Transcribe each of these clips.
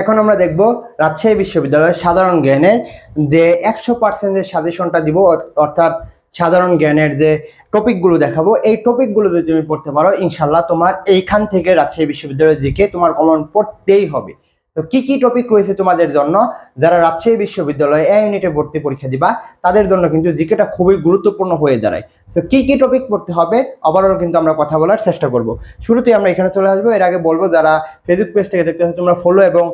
এখন আমরা দেখব রাজশাহী বিশ্ববিদ্যালয়ের সাধারণ জ্ঞানের যে একশো পার্সেন্টের সাজেশনটা দিব অর- অর্থাৎ সাধারণ জ্ঞানের যে টপিকগুলো দেখাবো, এই টপিকগুলো যদি তুমি পড়তে পারো ইনশাল্লাহ তোমার এইখান থেকে রাজশাহী বিশ্ববিদ্যালয়ের দিকে তোমার কমন পড়তেই হবে। তো কি কি টপিক রয়েছে তোমাদের জন্য? যারা রাজশাহী বিশ্ববিদ্যালয়ে এ ইউনিটে ভর্তি পরীক্ষা দিবা, তাদের জন্য কিন্তু জিকেটা খুবই গুরুত্বপূর্ণ হয়ে দাঁড়ায়। তো কি কি টপিক পড়তে হবে? ওভারঅল কিন্তু আমরা কথা বলার চেষ্টা করব। শুরুতেই আমরা এখানে চলে আসব। এর আগে বলব, যারা ফেসবুক পেজ থেকে দেখতেছো, তোমরা ফলো এবং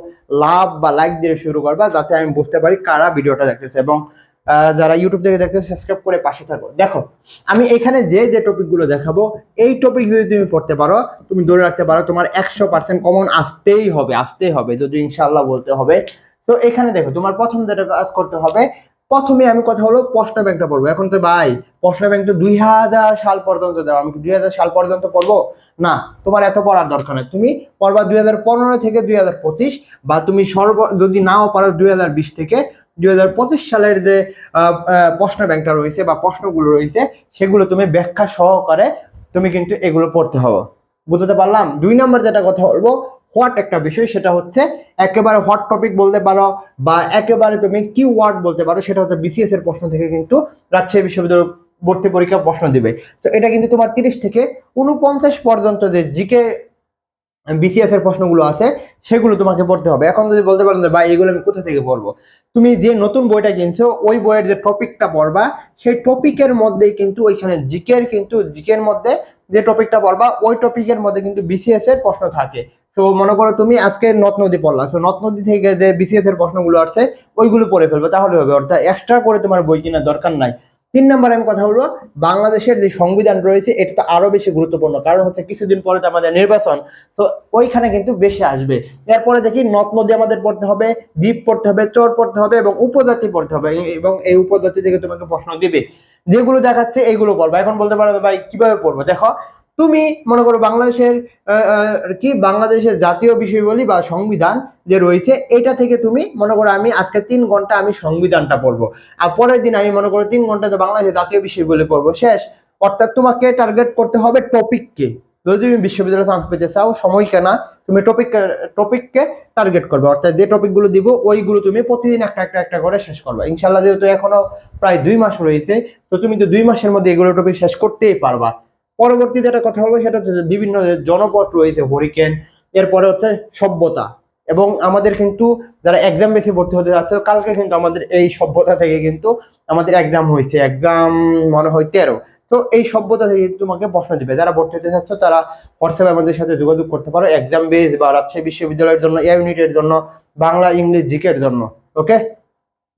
লাভ বা লাইক দিয়ে শুরু করবা, যাতে আমি বুঝতে পারি কারা ভিডিওটা দেখতেছে। এবং যারা ইউটিউব থেকে দেখতেছে সাবস্ক্রাইব করে পাশে থাকো। দেখো, আমি এখানে যে যে টপিকগুলো দেখাবো, এই টপিক যদি তুমি পড়তে পারো, তুমি ধরে রাখতে পারো, তোমার একশো পার্সেন্ট কমন আসতেই হবে আসতেই হবে, যদি ইনশাল্লাহ বলতে হবে। তো এখানে দেখো, তোমার প্রথম যেটা কাজ করতে হবে, প্রথমে আমি কথা হলো প্রশ্ন ব্যাংকটা পড়ব। এখন তো ভাই, প্রশ্ন ব্যাংক তো দুই হাজার সাল পর্যন্ত দেওয়া, আমি দুই হাজার সাল পর্যন্ত পড়ব? না, তোমার এত পড়ার দরকার নেই। তুমি পড়বা দুই হাজার পনেরো থেকে দুই হাজার পঁচিশ, বা তুমি সর্ব, যদি নাও পারো দুই হাজার বিশ থেকে দুই হাজার পঁচিশ সালের যে প্রশ্ন ব্যাংকটা রয়েছে বা প্রশ্নগুলো রয়েছে, সেগুলো তুমি ব্যাখ্যা সহকারে তুমি কিন্তু এগুলো পড়তে হবে। বুঝতে পারলাম? দুই নম্বর যেটা কথা বলব হট একটা বিষয়, সেটা হচ্ছে একেবারে হট টপিক বলতে পারো বা একেবারে তুমি কি ওয়ার্ড বলতে পারো, সেটা হচ্ছে বিসিএস এর প্রশ্ন থেকে কিন্তু রাজশাহী বিশ্ববিদ্যালয় ভর্তি পরীক্ষা প্রশ্ন দিবে। তো এটা কিন্তু তোমার তিরিশ থেকে উনপঞ্চাশ পর্যন্ত যে জিকে বিসিএস এর প্রশ্নগুলো আছে সেগুলো তোমাকে পড়তে হবে। এখন যদি বলতে পারেন যে, ভাই, এগুলো আমি কোথা থেকে পড়ব? তুমি যে নতুন বইটা কিনছো, ওই বইয়ের যে টপিকটা পড়বা, সেই টপিকের মধ্যেই কিন্তু ওইখানে জিকের কিন্তু, জিকের মধ্যে যে টপিকটা পড়বা, ওই টপিকের মধ্যে কিন্তু বিসিএস এর প্রশ্ন থাকে। তো মনে করো তুমি আজকে নদ নদী পড়লা, তো নদ নদী থেকে যে বিসিএস এর প্রশ্নগুলো আছে ওইগুলো পড়ে ফেলবে, তাহলে হবে। অর্থাৎ এক্সট্রা করে তোমার বই কেনার দরকার নাই। তিন নম্বর আমি কথা বলব, বাংলাদেশের যে সংবিধান রয়েছে, এটা তো আরও বেশি গুরুত্বপূর্ণ। কারণ হচ্ছে কিছুদিন পরে তো আমাদের নির্বাচন, তো ওইখানে কিন্তু বেশি আসবে। এরপরে দেখি নদ নদী আমাদের পড়তে হবে, দ্বীপ পড়তে হবে, চর পড়তে হবে এবং উপজাতি পড়তে হবে। এবং এই উপজাতি থেকে তোমাকে প্রশ্ন দিবে। যেগুলো দেখাচ্ছে এইগুলো পড়ব এখন বলতে পারো ভাই কীভাবে পড়ব? দেখো তুমি মনে করো বাংলাদেশের কি বাংলাদেশের জাতীয় বিষয়বলী বা সংবিধান যে রয়েছে, এটা থেকে তুমি মনে করো আমি আজকে তিন ঘণ্টা আমি সংবিধানটা পড়ব। আর পরের দিন আমি মনে করো তিন ঘণ্টা তো বাংলাদেশের জাতীয় বিষয়বলী পড়ব। শেষ। অর্থাৎ তোমাকে টার্গেট করতে হবে টপিককে যদি তুমি বিশ্ববিদ্যালয়ে চান্স পেতে চাও, সময় কেনা, তুমি টপিক টপিককে টার্গেট করবে। অর্থাৎ যে টপিকগুলো দিব, ওইগুলো তুমি প্রতিদিন একটা একটা একটা করে শেষ করবে। ইনশাল্লাহ যেহেতু এখনও প্রায় দুই মাস রয়েছে, তো তুমি তো দুই মাসের মধ্যে এগুলো টপিক শেষ করতেই পারবা। পরবর্তী যেটা কথা বলব, সেটা হচ্ছে বিভিন্ন জনপদ রয়েছে হরিকেন এরপরে হচ্ছে সভ্যতা এবং আমাদের কিন্তু যারা এক্সাম বেশি ভর্তি হতে যাচ্ছে, কালকে কিন্তু আমাদের এই সভ্যতা থেকে কিন্তু আমাদের এক্সাম হয়েছে এক্সাম মনে হয় তেরো। তো এই সভ্যতা থেকে তোমাকে প্রশ্ন দিবে, যারা ভর্তি হতে চাচ্ছ তারা হোয়াটসঅ্যাপে আমাদের সাথে যোগাযোগ করতে পারো এক্সাম বেস বা রাজশাহী বিশ্ববিদ্যালয়ের জন্য ইউনিটের জন্য, বাংলা, ইংলিশ জিকের জন্য ওকে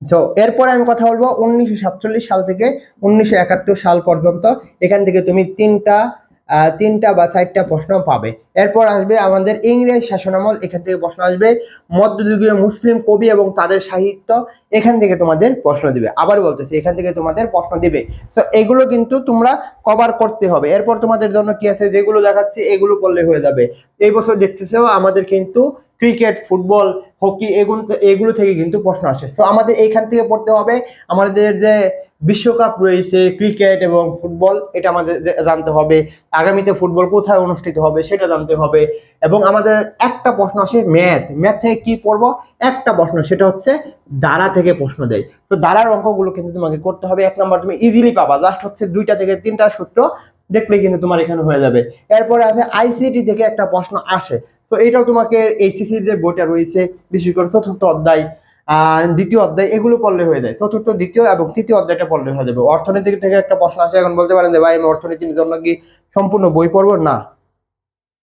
তো এরপরে আমি কথা বলব উনিশশো সাতচল্লিশ সাল থেকে উনিশশো একাত্তর সাল পর্যন্ত। এখান থেকে তুমি তিনটা তিনটা বা চারটা প্রশ্ন পাবে। এরপর আসবে আমাদের ইংরেজ শাসনামল। এখান থেকে প্রশ্ন আসবে মধ্যযুগীয় মুসলিম কবি এবং তাদের সাহিত্য। এখান থেকে তোমাদের প্রশ্ন দিবে। আবার বলতেছি, এখান থেকে তোমাদের প্রশ্ন দিবে। তো এগুলো কিন্তু তোমরা কভার করতে হবে। এরপর তোমাদের জন্য কি আছে? যেগুলো দেখাচ্ছে, এগুলো করলে হয়ে যাবে। এই বছর দেখতেছেও আমাদের কিন্তু ক্রিকেট ফুটবল হকি এগুলো এগুলো থেকে কিন্তু প্রশ্ন আসে। তো আমাদের এইখান থেকে পড়তে হবে, আমাদের যে বিশ্বকাপ রয়েছে ক্রিকেট এবং ফুটবল এটা আমাদের জানতে হবে। আগামীতে ফুটবল কোথায় অনুষ্ঠিত হবে, সেটা জানতে হবে। এবং আমাদের একটা প্রশ্ন আসে ম্যাথ ম্যাথ থেকে কি পড়ব? একটা প্রশ্ন, সেটা হচ্ছে দ্বারা থেকে প্রশ্ন দেয়। তো দ্বারার অঙ্কগুলো কিন্তু তোমাকে করতে হবে। এক নম্বর তুমি ইজিলি পাবা। জাস্ট হচ্ছে দুইটা থেকে তিনটা সূত্র দেখলে কিন্তু তোমার এখানে হয়ে যাবে। এরপরে আছে আইসিটি থেকে একটা প্রশ্ন আসে। তো এটাও তোমাকে এইচএসসি যে বইটা রয়েছে, বিশেষ করে চতুর্থ অধ্যায় দ্বিতীয় অধ্যায়, এগুলো পড়লে হয়ে যায়। চতুর্থ, দ্বিতীয় এবং তৃতীয় অধ্যায়টা পড়লে হয়ে যাবে। অর্থনীতি থেকে একটা প্রশ্ন আসে, এখন বলতে পারেন যে, ভাই, আমি অর্থনীতির জন্য কি সম্পূর্ণ বই পড়ব? না।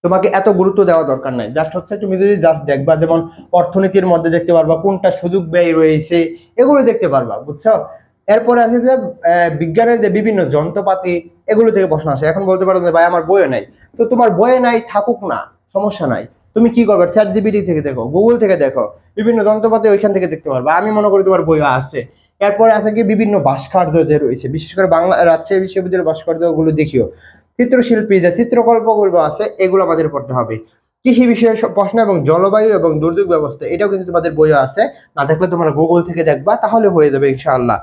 তোমাকে এত গুরুত্ব দেওয়া দরকার নাই। জাস্ট হচ্ছে তুমি যদি জাস্ট দেখবা, যেমন অর্থনীতির মধ্যে দেখতে পারবা, কোনটা সুযোগ ব্যয় রয়েছে, এগুলো দেখতে পারবা, বুঝছ? এরপরে আছে যে বিজ্ঞানের যে বিভিন্ন যন্ত্রপাতি, এগুলো থেকে প্রশ্ন আসে। এখন বলতে পারো যে, ভাই, আমার বইয়ে নাই। তো তোমার বইয়ে নাই, থাকুক না, সমস্যা নাই। তুমি কি করবে? চ্যাট জিবিটি থেকে দেখো গুগল থেকে দেখো, বিভিন্ন যন্ত্রপাতি ওইখান থেকে দেখতে পারবা। আমি মনে করি তোমার বই আছে। এরপরে আছে কি বিভিন্ন ভাস্কর্য যে রয়েছে। বিশেষ করে বাংলা, রাজশাহী বিশ্ববিদ্যালয়ের ভাস্কর্যগুলো দেখিও। চিত্রশিল্পী যে চিত্রকল্পগুলো আছে, এগুলো আমাদের পড়তে হবে। কৃষি বিষয়ে প্রশ্ন এবং জলবায়ু এবং দুর্যোগ ব্যবস্থা, এটাও কিন্তু তোমাদের বইও আছে। না দেখলে তোমরা গুগল থেকে দেখবা, তাহলে হয়ে যাবে ইনশাআল্লাহ।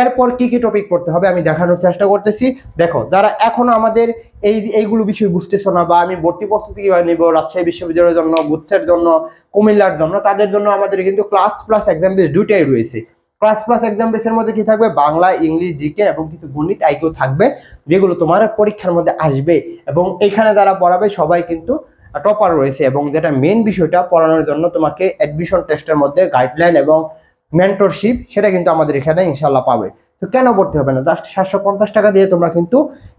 এরপর কি কি টপিক পড়তে হবে আমি দেখানোর চেষ্টা করতেছি। দেখো, যারা এখনও আমাদের এই এইগুলো বিষয় বুঝতেছো না বা আমি ভর্তি প্রস্তুতি কীভাবে নিব, রাজশাহী বিশ্ববিদ্যালয়ের জন্য গুচ্ছের জন্য, কুমিল্লার জন্য, তাদের জন্য আমাদের কিন্তু ক্লাস প্লাস এক্সাম বেস দুইটাই রয়েছে। ক্লাস প্লাস এক্সাম বেসের মধ্যে কি থাকবে? বাংলা, ইংলিশ জিকে এবং কিছু গণিত আইকিউ থাকবে, যেগুলো তোমার পরীক্ষার মধ্যে আসবে এবং এখানে যারা পড়াবে সবাই কিন্তু টপার রয়েছে এবং যেটা মেন বিষয়টা, পড়ানোর জন্য তোমাকে অ্যাডমিশন টেস্টের মধ্যে গাইডলাইন এবং মেন্টরশিপ সেটা কিন্তু আমাদের এখানে ইনশাল্লাহ পাবে। তো কেন ভর্তি হবে না? জাস্ট সাতশো পঞ্চাশ টাকা দিয়ে তোমরা কিন্তু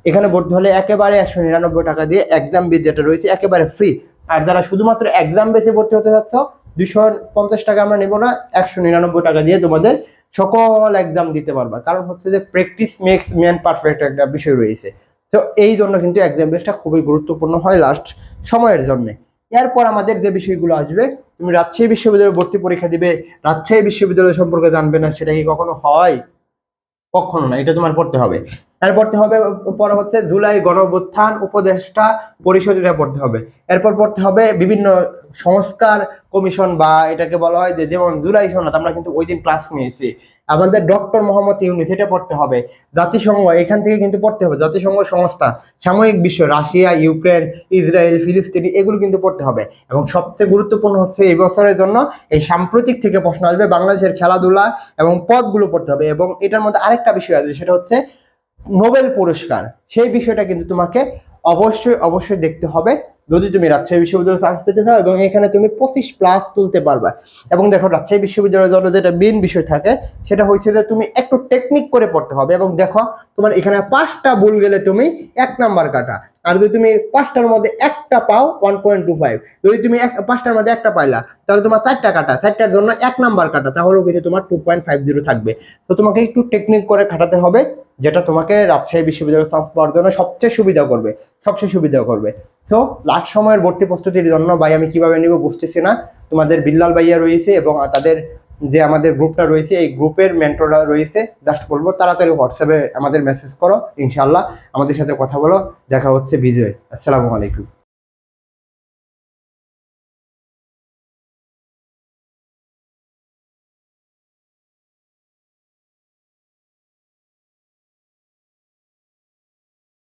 এখানে ভর্তি হলে একেবারে একশো নিরানব্বই টাকা দিয়ে এক্সাম বেস যেটা রয়েছে একেবারে ফ্রি আর যারা শুধুমাত্র এক্সাম বেসে ভর্তি হতে চাচ্ছ দুশো পঞ্চাশ টাকা আমরা নেব না, একশো নিরানব্বই টাকা দিয়ে তোমাদের সকল এক্সাম দিতে পারবা। কারণ হচ্ছে যে প্র্যাকটিস মেক্স ম্যান পারফেক্ট একটা বিষয় রয়েছে। তো এই জন্য কিন্তু এক্সাম বেসটা খুবই গুরুত্বপূর্ণ হয় লাস্ট সময়ের জন্য। এরপর আমাদের যে বিষয়গুলো আসবে তুমি রাজশাহী বিশ্ববিদ্যালয়ে ভর্তি পরীক্ষা দিবে, রাজশাহী বিশ্ববিদ্যালয় সম্পর্কে জানবে না, সেটা কি কখনো হয়? কখনো না, এটা তোমার পড়তে হবে। এর পড়তে হবে, পর হচ্ছে জুলাই গণঅভ্যুত্থান উপদেষ্টা পরিষদ এটা পড়তে হবে। এরপর পড়তে হবে বিভিন্ন সংস্কার কমিশন বা এটাকে বলা হয় যে যেমন জুলাই সনদ, আমরা কিন্তু ওই দিন ক্লাস নিয়েছি। আমাদের ডক্টর মোহাম্মদ ইউনিস, এটা পড়তে হবে। জাতিসংঘ, এখান থেকে কিন্তু পড়তে হবে। জাতিসংঘ সংস্থা, সাময়িক বিশ্ব, রাশিয়া, ইউক্রেন, ইসরায়েল, ফিলিস্তিনি, এগুলো কিন্তু পড়তে হবে। এবং সবচেয়ে গুরুত্বপূর্ণ হচ্ছে এই বছরের জন্য এই সাম্প্রতিক থেকে প্রশ্ন আসবে বাংলাদেশের খেলাধুলা এবং পদগুলো পড়তে হবে। এবং এটার মধ্যে আরেকটা বিষয় আছে, সেটা হচ্ছে নোবেল পুরস্কার। সেই বিষয়টা কিন্তু তোমাকে অবশ্যই অবশ্যই দেখতে হবে। যদি তুমি রাজশাহী বিশ্ববিদ্যালয়ে চান্স পেতে চাও এবং এখানে তুমি পঁচিশ প্লাস তুলতে পারবা। এবং দেখো, রাজশাহী বিশ্ববিদ্যালয়ের জন্য যেটা মেন বিষয় থাকে, সেটা হচ্ছে যে তুমি একটু টেকনিক করে পড়তে হবে। এবং দেখো, তোমার এখানে পাঁচটা ভুল গেলে তুমি এক নাম্বার কাটা। আর যদি তুমি পাঁচটার মধ্যে একটা পাও ওয়ান পয়েন্ট টু ফাইভ যদি তুমি পাঁচটার মধ্যে একটা পাইলা, তাহলে তোমার চারটা কাটা। চারটার জন্য এক নাম্বার কাটা। তাহলেও কিন্তু তোমার টু পয়েন্ট ফাইভ জিরো থাকবে। তো তোমাকে একটু টেকনিক করে খাটাতে হবে, যেটা তোমাকে রাজশাহী বিশ্ববিদ্যালয়ে চান্স পাওয়ার জন্য সবচেয়ে সুবিধা করবে। সবচেয়ে সুবিধা করবে। তো লাস্ট সময়ের ভর্তি প্রস্তুতির জন্য ভাই আমি কীভাবে নিব বুঝতেছি না। তোমাদের বিল্লাল ভাইয়া রয়েছে এবং তাদের যে আমাদের গ্রুপটা রয়েছে, এই গ্রুপের মেন্টররা রয়েছে। জাস্ট বলব, তাড়াতাড়ি হোয়াটসঅ্যাপে আমাদের মেসেজ করো ইনশাল্লাহ আমাদের সাথে কথা বলো, দেখা হচ্ছে বিজয়। আসসালামু আলাইকুম।